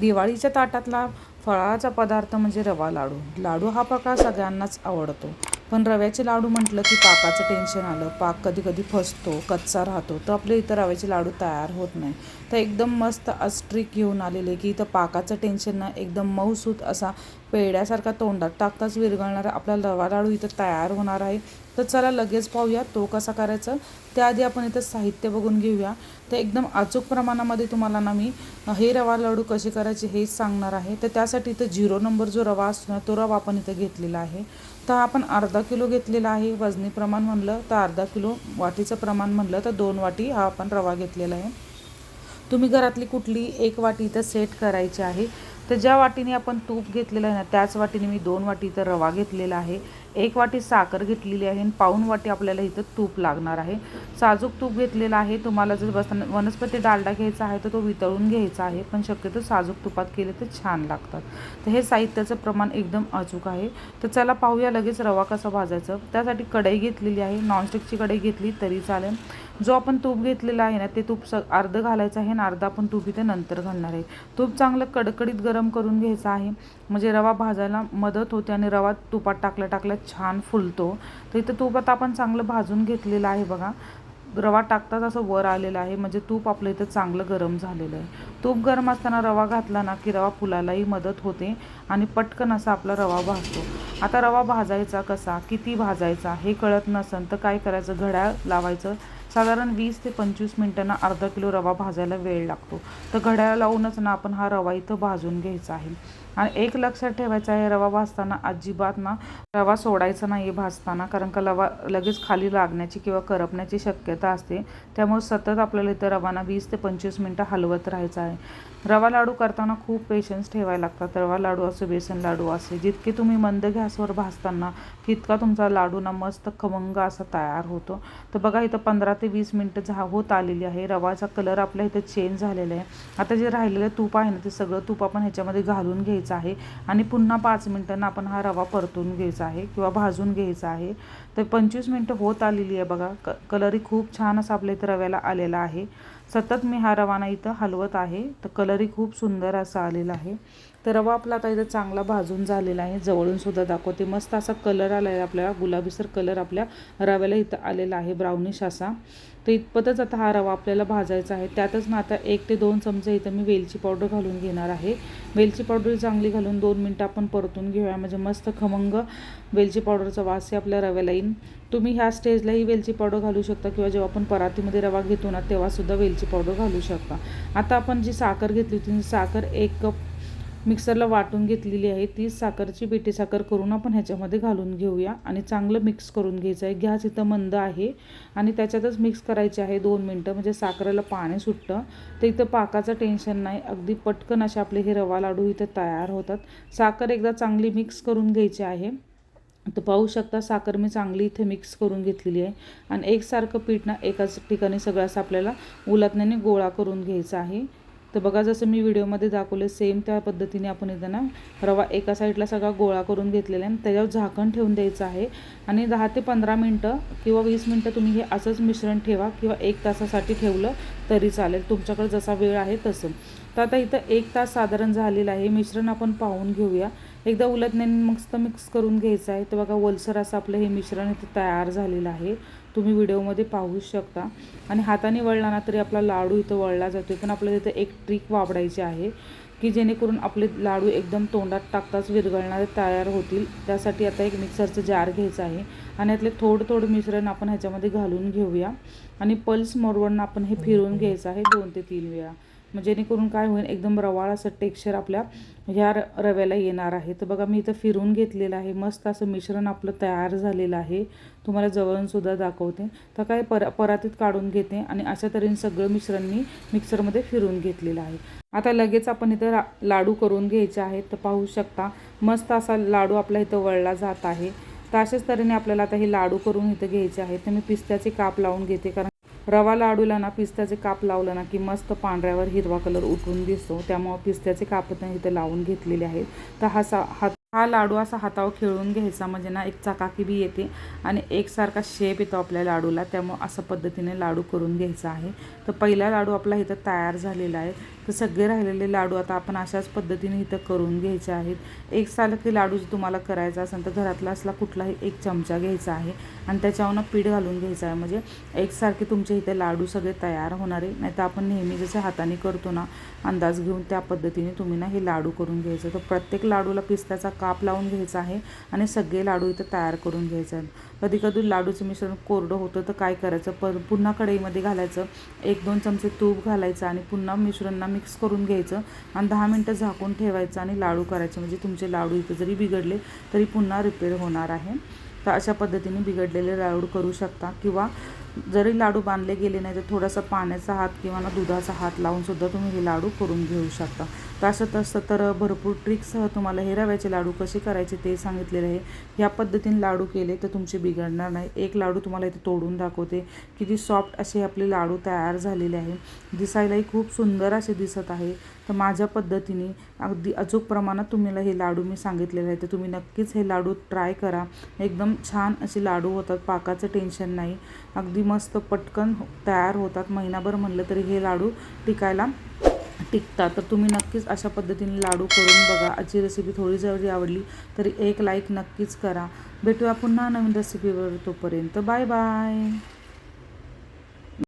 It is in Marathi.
दिवाळीच्या ताटातला फळाचा पदार्थ म्हणजे रवा लाडू. लाडू हा प्रकार सगळ्यांनाच आवडतो. पण रव्याचे लाडू म्हटलं की पाकाचं टेन्शन आलं. पाक कधी कधी फसतो कच्चा राहतो. तर आपल्या इथं रव्याचे लाडू तयार होत नाही. तर एकदम मस्त अस्ट्रिक घेऊन आलेले की इथं पाकाचं टेन्शन ना एकदम मऊसूत असा पेड्यासारखा तोंडात टाकताच विरघळणारा आपला रवा लाडू इथं तयार होणार आहे. तर चला लगेच पाहूया तो कसा करायचा. त्याआधी आपण इथं साहित्य बघून घेऊया. तर एकदम अचूक प्रमाणामध्ये तुम्हाला ना मी हे रवा लाडू कसे करायचे हेच सांगणार आहे. तर त्यासाठी इथं झिरो नंबर जो रवा असतो ना तो रवा आपण इथं घेतलेला आहे. तर आपण अर्धा किलो घेतलेला आहे वजनी प्रमाण म्हणलं तर अर्धा किलो वाटीचं प्रमाण म्हणलं तर दोन वाटी हा आपण रवा घेतलेला आहे. तुम्ही घरातली कुठली एक वाटी इथं सेट करायची आहे. तर ज्या वाटीने आपण तूप घेतलेलं आहे ना त्याच वाटीने मी दोन वाटी इथं रवा घेतलेला आहे. एक वाटी साखर घेतलेली आहे आणि पाऊण वाटी आपल्याला इथं तूप लागणार आहे. साजूक तूप घेतलेलं आहे. तुम्हाला जर बस वनस्पती डालडा घ्यायचा आहे तर तो वितळून घ्यायचा आहे पण शक्यतो साजूक तुपात केले तर छान लागतात. तर हे साहित्याचं प्रमाण एकदम अचूक आहे. तर चला पाहूया लगेच रवा कसा भाजायचं. त्यासाठी कढई घेतलेली आहे. नॉनस्टिकची कढई घेतली तरी चालेल. जो आपण तूप घेतलेला आहे ना ते तूप स अर्धं घालायचं आहे आणि अर्धा आपण तूप इथे नंतर घालणार आहे. तूप चांगलं कडकडीत गरम करून घ्यायचं आहे. म्हणजे रवा भाजायला मदत होते आणि रवा तुपात टाकल्या टाकल्या छान फुलतो. तर इथं तुपात आपण चांगलं भाजून घेतलेलं आहे बघा. रवा टाकताच असं वर आलेलं आहे. म्हणजे तूप आपलं इथं चांगलं गरम झालेलं आहे. तूप गरम असताना रवा घातला ना की रवा फुलालाही मदत होते आणि पटकन असा आपला रवा भाजतो. आता रवा भाजायचा कसा? किती भाजायचा? हे कळत नसेल तर काय करायचं? घड्याळ लावायचं. साधारण वीस ते पंचवीस मिनटांना अर्धा किलो रवा भाजायला वेळ लागतो. तर घड्याळ लावूनच ना आपण हा रवा इथं भाजून घ्यायचा आहे. आणि एक लक्षात ठेवायचं आहे रवा भाजताना अजिबात ना रवा सोडायचा नाही भाजताना कारण का रवा लगेच खाली लागण्याची किंवा करपण्याची शक्यता असते. त्यामुळे सतत आपल्याला इथं रवाना वीस ते पंचवीस मिनटं हलवत राहायचं आहे. रवा लाडू करताना खूप पेशन्स ठेवायला लागतात. रवा लाडू असो बेसन लाडू असे जितके तुम्ही मंद गॅसवर भाजताना तितका तुमचा लाडू ना मस्त खमंग असा तयार होतो. तर बघा इथं पंधरा ते वीस मिनटं झा होत आलेली आहे. रवाचा कलर आपल्या इथं चेंज झालेला आहे. आता जे राहिलेलं तूप आहे ना ते सगळं तूप आपण ह्याच्यामध्ये घालून घ्यायचं आहे. आणि पुन्हा पाच मिनटांना आपण हा रवा परतून घ्यायचा आहे किंवा भाजून घ्यायचा आहे. तर पंचवीस मिनटं होत आलेली आहे बघा. क कलरही खूप छान असा आपल्या इथं रव्याला आलेला आहे. सतत मी हा रवाना इथं हलवत आहे. तर कलरही खूप सुंदर असा आलेला आहे. तर रवा आपला आता इथं चांगला भाजून झालेला आहे. जवळून सुद्धा दाखवते. मस्त असा कलर आला आहे आपल्याला गुलाबीसर कलर आपल्या रव्याला इथं आलेला आहे. ब्राउनिश असा. तर इतपतच आता हा रवा आपल्याला भाजायचा आहे. त्यातच ना आता एक ते दोन चमचे इथं मी वेलची पावडर घालून घेणार आहे. वेलची पावडर चांगली घालून दोन मिनटं आपण परतून घेऊया. म्हणजे मस्त खमंग वेलची पावडरचा वास आहे आपल्या रव्याला येईन. तुम्ही ह्या स्टेजलाही वेलची पावडर घालू शकता किंवा जेव्हा आपण परातीमध्ये रवा घेतो ना तेव्हासुद्धा वेल वेलची पावडर घालू शकता. आता आपण जी साखर घेतली होती साखर एक कप मिक्सरला वाटून घेतलेली आहे. ती साखरची बेटी साखर करून आपण ह्याच्यामध्ये घालून घेऊया आणि चांगलं मिक्स करून घ्यायचं आहे. गॅस इथं मंद आहे आणि त्याच्यातच मिक्स करायचे आहे दोन मिनटं. म्हणजे साखरेला पाणी सुटतं. तर इथं पाकाचं टेन्शन नाही. अगदी पटकन असे आपले हे रवा लाडू इथं तयार होतात. साखर एकदा चांगली मिक्स करून घ्यायची आहे. तर पाहू शकता साखर मी चांगली इथे मिक्स करून घेतलेली आहे. आणि एकसारखं पीठ ना एकाच ठिकाणी सगळं असं आपल्याला उलातण्याने गोळा करून घ्यायचा आहे. तर बघा जसं मी व्हिडिओमध्ये दाखवलं सेम त्या पद्धतीने आपण इथं ना रवा एका साईडला सगळा गोळा करून घेतलेला आहे आणि त्याच्यावर झाकण ठेवून द्यायचं आहे. आणि दहा ते पंधरा मिनटं किंवा वीस मिनटं तुम्ही हे असंच मिश्रण ठेवा किंवा एक तासासाठी ठेवलं तरी चालेल. तुमच्याकडे जसा वेळ आहे तसं. तर आता इथं एक तास साधारण झालेला आहे. मिश्रण आपण पाहून घेऊया. एकदा उलटण्याने मस्त मिक्स करून घ्यायचं आहे. तर बघा वलसर असं आपलं हे मिश्रण इथं तयार झालेलं आहे. तुम्ही व्हिडिओमध्ये पाहू शकता. आणि हाताने वळला ना तरी आपला लाडू इथं वळला जातो. पण आपल्याला इथं एक ट्रिक वापरायची आहे की जेणेकरून आपले लाडू एकदम तोंडात टाकताच विरघळणारे तयार होतील. त्यासाठी आता एक मिक्सरचं जार घ्यायचं आहे. आणि यातले थोडं थोडं मिश्रण आपण ह्याच्यामध्ये घालून घेऊया. आणि पल्स मोडवरनं आपण हे फिरून घ्यायचं आहे दोन ते तीन वेळा. मग जेणेकरून काय होईल एकदम रवाळ असं टेक्स्चर आपल्या ह्या र रव्याला येणार आहे. तर बघा मी इथं फिरून घेतलेलं आहे. मस्त असं मिश्रण आपलं तयार झालेलं आहे. तुम्हाला जवळूनसुद्धा दाखवते. तर काय पर परातीत काढून घेते आणि अशा तऱ्हेने सगळं मिश्रण मी मिक्सरमध्ये फिरून घेतलेलं आहे. आता लगेच आपण इथं रा लाडू करून घ्यायचे आहेत. तर पाहू शकता मस्त असा लाडू आपला इथं वळला जात आहे. तर अशाच तऱ्हेने आपल्याला आता हे लाडू करून इथं घ्यायचे आहेत. तर मी पिस्त्याचे काप लावून घेते कारण रवा लाडूला ना पिस्त्याचे काप लावलं ना की मस्त पांढऱ्यावर हिरवा कलर उठून दिसतो. त्यामुळं पिस्त्याचे काप पण इथे लावून घेतलेले आहेत. तर हा सा हा हा लाडू असा हातावर खेळून घ्यायचा. म्हणजे ना एक चाकाकी बी येते आणि एकसारखा शेप येतो आपल्या लाडूला. त्यामुळं असं पद्धतीने लाडू करून घ्यायचा आहे. तर पहिला लाडू आपला इथं तयार झालेला आहे. तर सगळे राहिलेले लाडू आता आपण अशाच पद्धतीने इथं करून घ्यायचे आहेत. एक सालकी लाडू जर तुम्हाला करायचा असेल तर घरातला असला कुठलाही एक चमचा घ्यायचा आहे आणि त्याच्यावरनं पीठ घालून घ्यायचं आहे. म्हणजे एकसारखे तुमच्या इथे लाडू सगळे तयार होणारे नाही तर आपण नेहमी जसे हाताने करतो ना अंदाज घेऊन त्या पद्धतीने तुम्ही ना हे लाडू करून घ्यायचं. तर प्रत्येक लाडूला पिस्त्याचा काप लावून घ्यायचा आहे आणि सगळे लाडू इथं तयार करून घ्यायचे आहेत. कधी कधी लाडूचं मिश्रण कोरडं होतं तर काय करायचं? प पुन्हा कढईमध्ये घालायचं. एक दोन चमचे तूप घालायचं आणि पुन्हा मिश्रणना मिक्स करून घ्यायचं आणि दहा मिनटं झाकून ठेवायचं आणि लाडू करायचे. म्हणजे तुमचे लाडू इथं जरी बिघडले तरी पुन्हा रिपेअर होणार आहे. तर अशा पद्धतीने बिघडलेले लाडू करू शकता. किंवा जरी लाडू बांधले गेले नाही तर थोडासा पाण्याचा हात किंवा ना दुधाचा हात लावून सुद्धा तुम्ही हे लाडू करून घेऊ शकता. तर तसं तर भरपूर ट्रिक्ससह तुम्हाला हे रव्याचे लाडू कसे करायचे ते सांगितलेले आहे. ह्या पद्धतीने लाडू केले तर तुमचे बिघडणार नाही. एक लाडू तुम्हाला इथे तोडून दाखवते. किती सॉफ्ट असे आपले लाडू तयार झालेले आहे. दिसायलाही खूप सुंदर असे दिसत आहे. तर माझ्या पद्धतीने अगदी अचूक प्रमाणात तुम्हाला हे लाडू मी सांगितलेले आहे. तर तुम्ही नक्कीच हे लाडू ट्राय करा. एकदम छान असे लाडू होतात. पाकाचं टेन्शन नाही. अगदी मस्त पटकन तयार होतात. महिनाभर म्हणलं तरी हे लाडू टिकायला टिकता तर तुम्ही नक्कीच अशा पद्धतीने लाडू करून बघा. आजची रेसिपी थोडी जरी आवडली तरी एक लाईक नक्कीच करा. भेटूया पुन्हा नवीन रेसिपीवर तोपर्यंत. Bye bye